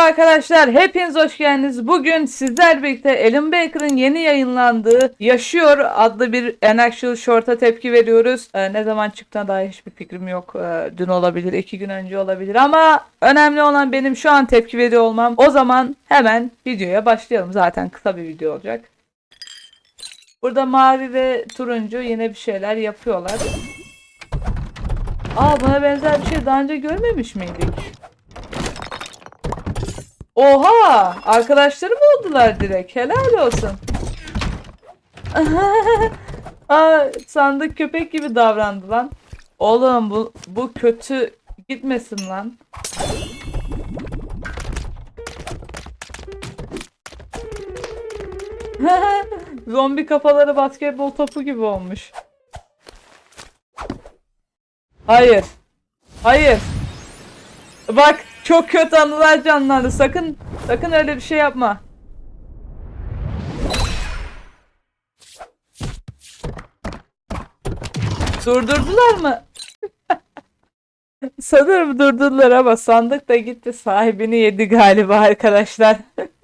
arkadaşlar, hepiniz hoş geldiniz. Bugün sizler birlikte Alan Baker'ın yeni yayınlandığı Yaşıyor adlı bir An Actual Short'a tepki veriyoruz. Ee, ne zaman çıktığına dair hiçbir fikrim yok. Ee, dün olabilir, iki gün önce olabilir ama önemli olan benim şu an tepki veriyor olmam. O zaman hemen videoya başlayalım. Zaten kısa bir video olacak. Burada mavi ve turuncu yine bir şeyler yapıyorlar. Aa buna benzer bir şey daha önce görmemiş miydik? Oha! Arkadaşları mı oldular direkt? Helal olsun. Aa, sandık köpek gibi davrandı lan. Oğlum bu, bu kötü gitmesin lan. Zombi kafaları basketbol topu gibi olmuş. Hayır. Hayır. Bak çok kötü anılar canlandı. Sakın sakın öyle bir şey yapma. Durdurdular mı? Sanırım durdurdular ama sandık da gitti sahibini yedi galiba arkadaşlar.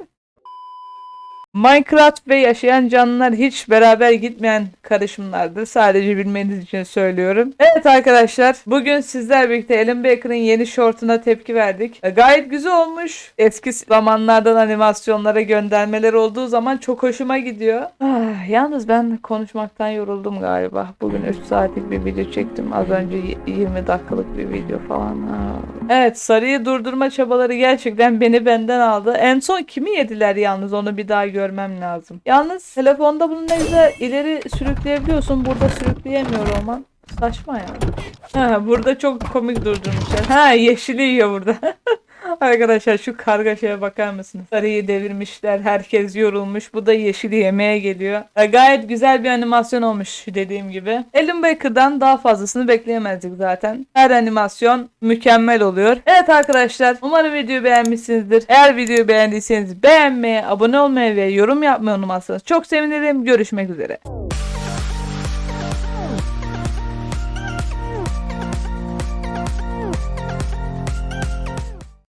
Minecraft ve yaşayan canlılar hiç beraber gitmeyen karışımlardır. Sadece bilmeniz için söylüyorum. Evet arkadaşlar bugün sizler birlikte Alan Baker'ın yeni shortuna tepki verdik. E, Gayet güzel olmuş. Eski zamanlardan animasyonlara göndermeler olduğu zaman çok hoşuma gidiyor. Ah, yalnız ben konuşmaktan yoruldum galiba. Bugün 3 saatlik bir video çektim. Az önce y- 20 dakikalık bir video falan. Ah. Evet sarıyı durdurma çabaları gerçekten beni benden aldı. En son kimi yediler yalnız onu bir daha görmem lazım. Yalnız telefonda bunu ne güzel ileri sürükleyebiliyorsun. Burada sürükleyemiyor olman. Saçma yani. Ha, burada çok komik durdurmuşlar. Ha yeşili yiyor burada. Arkadaşlar şu kargaşaya bakar mısınız? Sarıyı devirmişler. Herkes yorulmuş. Bu da yeşili yemeye geliyor. E, gayet güzel bir animasyon olmuş dediğim gibi. Alan Baker'dan daha fazlasını bekleyemezdik zaten. Her animasyon mükemmel oluyor. Evet arkadaşlar umarım videoyu beğenmişsinizdir. Eğer videoyu beğendiyseniz beğenmeyi, abone olmayı ve yorum yapmayı unutmazsanız çok sevinirim. Görüşmek üzere.